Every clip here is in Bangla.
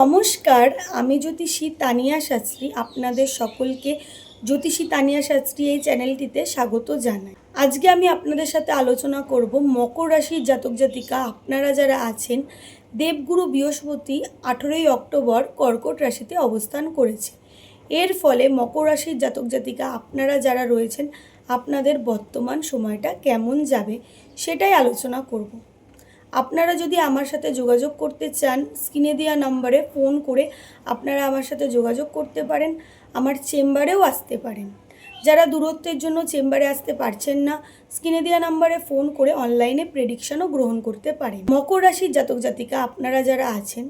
নমস্কার, আমি জ্যোতিষী তানিয়া শাস্ত্রী। আপনাদের সকলকে জ্যোতিষী তানিয়া শাস্ত্রী এই চ্যানেলটিতে স্বাগত জানাই। আজকে আমি আপনাদের সাথে আলোচনা করব মকর রাশির জাতক জাতিকা। আপনারা যারা আছেন, দেবগুরু বৃহস্পতি আঠেরোই অক্টোবর কর্কট রাশিতে অবস্থান করেছে। এর ফলে মকর রাশির জাতক জাতিকা, আপনারা যারা রয়েছেন, আপনাদের বর্তমান সময়টা কেমন যাবে, সেটাই আলোচনা করব। আপনারা যদি আমার সাথে যোগাযোগ করতে চান, স্ক্রিনে দেওয়া নাম্বারে ফোন করে আপনারা আমার সাথে যোগাযোগ করতে পারেন, আমার চেম্বারেও আসতে পারেন। যারা দূরত্বের জন্য চেম্বারে আসতে পারছেন না, স্ক্রিনে দেওয়া নাম্বারে ফোন করে অনলাইনে প্রেডিকশনও গ্রহণ করতে পারেন। মকর রাশির জাতক জাতিকা আপনারা যারা আছেন,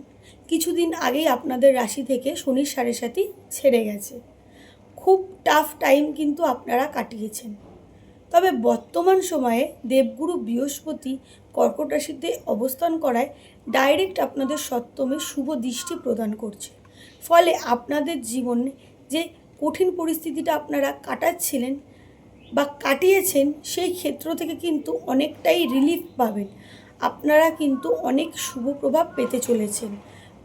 কিছুদিন আগেই আপনাদের রাশি থেকে শনির সাড়ে সাথী ছেড়ে গেছে। খুব টাফ টাইম কিন্তু আপনারা কাটিয়েছেন। তবে বর্তমান সময়ে দেবগুরু বৃহস্পতি কর্কট রাশিতে অবস্থান করায় ডাইরেক্ট আপনাদের সপ্তমে শুভ দৃষ্টি প্রদান করছে। ফলে আপনাদের জীবনে যে কঠিন পরিস্থিতিটা আপনারা কাটাচ্ছিলেন বা কাটিয়েছেন, সেই ক্ষেত্র থেকে কিন্তু অনেকটাই রিলিফ পাবেন। আপনারা কিন্তু অনেক শুভ প্রভাব পেতে চলেছেন।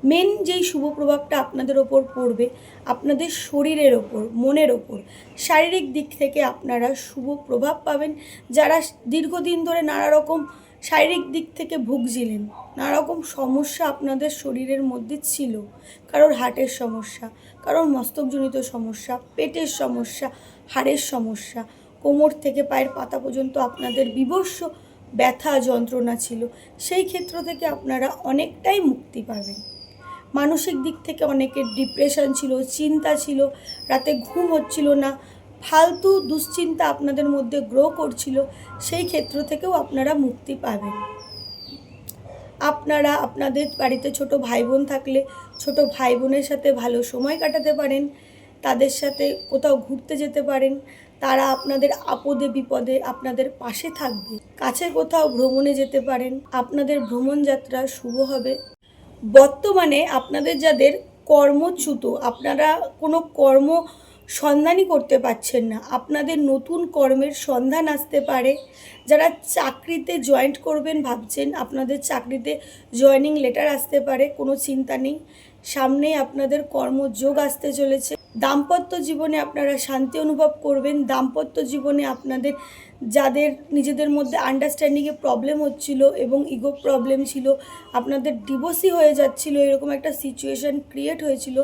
মেন যেই শুভ প্রভাবটা আপনাদের ওপর পড়বে, আপনাদের শরীরের ওপর, মনের ওপর, শারীরিক দিক থেকে আপনারা শুভ প্রভাব পাবেন। যারা দীর্ঘদিন ধরে নানা রকম শারীরিক দিক থেকে ভুগছিলেন নানা রকম সমস্যা আপনাদের শরীরের মধ্যে ছিল, কারোর হার্টের সমস্যা, কারোর মস্তকজনিত সমস্যা, পেটের সমস্যা, হাড়ের সমস্যা, কোমর থেকে পায়ের পাতা পর্যন্ত আপনাদের বিবস্ব ব্যথা যন্ত্রণা ছিল, সেই ক্ষেত্র থেকে আপনারা অনেকটাই মুক্তি পাবেন। মানসিক দিক থেকে অনেকের ডিপ্রেশন ছিল, চিন্তা ছিল, রাতে ঘুম হচ্ছিল না, ফালতু দুশ্চিন্তা আপনাদের মধ্যে গ্রো করছিল, সেই ক্ষেত্র থেকেও আপনারা মুক্তি পাবেন। আপনারা আপনাদের বাড়িতে ছোট ভাই বোন থাকলে ছোট ভাই বোনের সাথে ভালো সময় কাটাতে পারেন, তাদের সাথে কোথাও ঘুরতে যেতে পারেন, তারা আপনাদের আপদে বিপদে আপনাদের পাশে থাকবে। কাছে কোথাও ভ্রমণে যেতে পারেন, আপনাদের ভ্রমণ যাত্রা শুভ হবে। বর্তমানে আপনাদের যাদের কর্মচ্যুত, আপনারা কোনো কর্ম সন্ধানই করতে পারছেন না। আপনাদের নতুন কর্মের সন্ধান আসতে পারে। যারা চাকরিতে জয়েন্ট করবেন ভাবছেন, আপনাদের চাকরিতে জয়নিং লেটার আসতে পারে, কোনো চিন্তা নেই। সামনেই আপনাদের কর্মযোগ আসতে চলেছে। দাম্পত্য জীবনে আপনারা শান্তি অনুভব করবেন। দাম্পত্য জীবনে আপনাদের যাদের নিজেদের মধ্যে আন্ডারস্ট্যান্ডিংয়ে প্রবলেম হচ্ছিল এবং ইগো প্রবলেম ছিল, আপনাদের ডিভোর্সই হয়ে যাচ্ছিল, এরকম একটা সিচুয়েশন ক্রিয়েট হয়েছিল,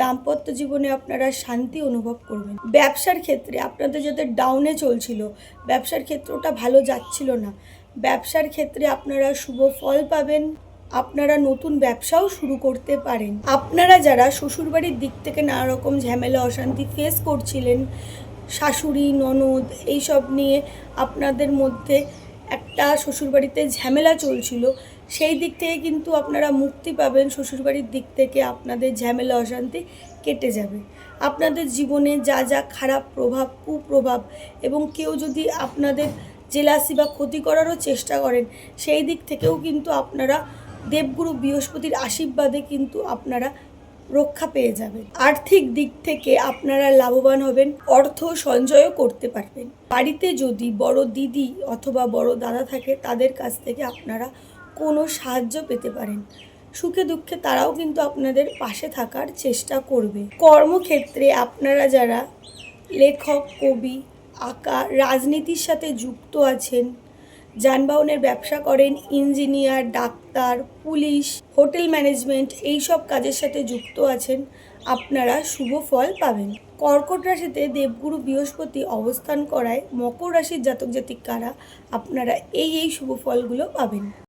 দাম্পত্য জীবনে আপনারা শান্তি অনুভব করবেন। ব্যবসার ক্ষেত্রে আপনাদের যাদের ডাউনে চলছিল, ব্যবসার ক্ষেত্রটা ভালো যাচ্ছিল না। ব্যবসার ক্ষেত্রে আপনারা শুভ ফল পাবেন। আপনারা নতুন ব্যবসাও শুরু করতে পারেন। আপনারা যারা শ্বশুরবাড়ির দিক থেকে নানা রকম ঝামেলা, অশান্তি ফেস করছিলেন, শাশুড়ি, ননদ, এইসব নিয়ে আপনাদের মধ্যে একটা শ্বশুরবাড়িতে ঝামেলা চলছিল, সেই দিক থেকে কিন্তু আপনারা মুক্তি পাবেন, শ্বশুরবাড়ির দিক থেকে আপনাদের ঝামেলা, অশান্তি কেটে যাবে। আপনাদের জীবনে যা যা খারাপ প্রভাব, কুপ্রভাব এবং কেউ যদি আপনাদের জেলাসি বা ক্ষতি করারও চেষ্টা করেন, সেই দিক থেকেও কিন্তু আপনারা দেবগুরু বৃহস্পতির আশীর্বাদে কিন্তু আপনারা রক্ষা পেয়ে যাবেন। আর্থিক দিক থেকে আপনারা লাভবান হবেন, অর্থ সঞ্চয়ও করতে পারবেন। বাড়িতে যদি বড় দিদি অথবা বড় দাদা থাকে, তাদের কাছ থেকে আপনারা কোনো সাহায্য পেতে পারেন। সুখে দুঃখে তারাও কিন্তু আপনাদের পাশে থাকার চেষ্টা করবে। কর্মক্ষেত্রে আপনারা যারা লেখক, কবি, আঁকা, রাজনীতির সাথে যুক্ত আছেন যানবাহনের ব্যবসা করেন engineer, doctor, police, hotel management এই সব কাজের সাথে যুক্ত আছেন। আপনারা শুভ ফল পাবেন। কর্কট রাশিতে দেবগুরু বৃহস্পতি অবস্থান করায় মকর রাশির জাতক কারা আপনারা এই এই শুভ ফলগুলো পাবেন।